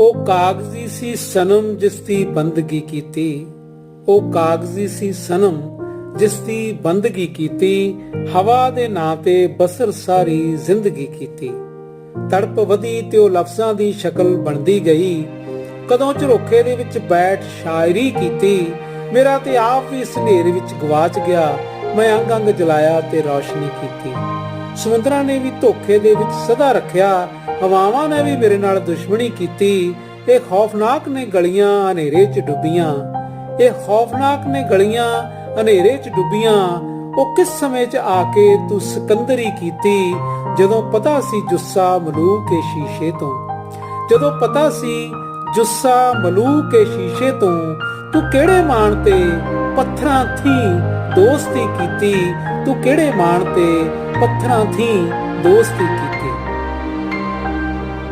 ਉਹ ਕਾਗਜ਼ੀ ਸੀ ਸਨਮ ਜਿਸ ਦੀ ਬੰਦਗੀ ਕੀਤੀ। ਉਹ ਕਾਗਜ਼ੀ ਸੀ ਸਨਮ ਜਿਸ ਦੀ ਬੰਦਗੀ ਕੀਤੀ। ਹਵਾ ਦੇ ਨਾਂ ਤੇ ਬਸਰ ਸਾਰੀ ਜ਼ਿੰਦਗੀ ਕੀਤੀ। ਤੜਪ ਵਧੀ ਤੇ ਉਹ ਲਫ਼ਜ਼ਾਂ ਦੀ ਸ਼ਕਲ ਬਣਦੀ ਗਈ। ਕਦੋਂ ਝਰੋਖੇ ਦੇ ਵਿੱਚ ਬੈਠ ਸ਼ਾਇਰੀ ਕੀਤੀ। ਮੇਰਾ ਤੇ ਆਪ ਵੀ ਇਸ ਹਨੇਰੇ ਵਿੱਚ ਗਵਾਚ ਗਿਆ। ਮੈਂ ਅੰਗ ਅੰਗ ਜਲਾਇਆ ਤੇ ਰੌਸ਼ਨੀ ਕੀਤੀ। ਸਮੁੰਦਰਾਂ ਨੇ ਵੀ ਧੋਖੇ ਦੇ ਵਿੱਚ ਸਦਾ ਰੱਖਿਆ, ਹਵਾਵਾਂ ਨੇ ਵੀ ਮੇਰੇ ਨਾਲ ਦੁਸ਼ਮਣੀ ਕੀਤੀ। ਇਹ ਖੌਫਨਾਕ ਨੇ ਗਲੀਆਂ ਹਨੇਰੇ 'ਚ ਡੁੱਬੀਆਂ। ਇਹ ਖੌਫਨਾਕ ਨੇ ਗਲੀਆਂ ਹਨੇਰੇ 'ਚ ਡੁੱਬੀਆਂ। ਉਹ ਕਿਸ ਸਮੇਂ 'ਚ ਆ ਕੇ ਤੂੰ ਸਿਕੰਦਰੀ ਕੀਤੀ? ਜਦੋਂ ਪਤਾ ਸੀ ਜੁੱਸਾ ਮਲੂਕ ਕੇ ਸ਼ੀਸ਼ੇ ਤੋਂ। ਜਦੋਂ ਪਤਾ ਸੀ ਜੁੱਸਾ ਮਲੂਕ ਕੇ ਸ਼ੀਸ਼ੇ ਤੋਂ, ਤੂੰ ਕਿਹੜੇ ਮਾਣ ਤੇ ਪੱਥਰਾਂ ਥੀ ਦੋਸਤੀ ਕੀਤੀ। ਤੂੰ ਕਿਹੜੇ ਮਾਣ ਤੇ ਪੱਥਰਾਂ ਥੀ ਦੋਸਤੀ ਕੀਤੀ?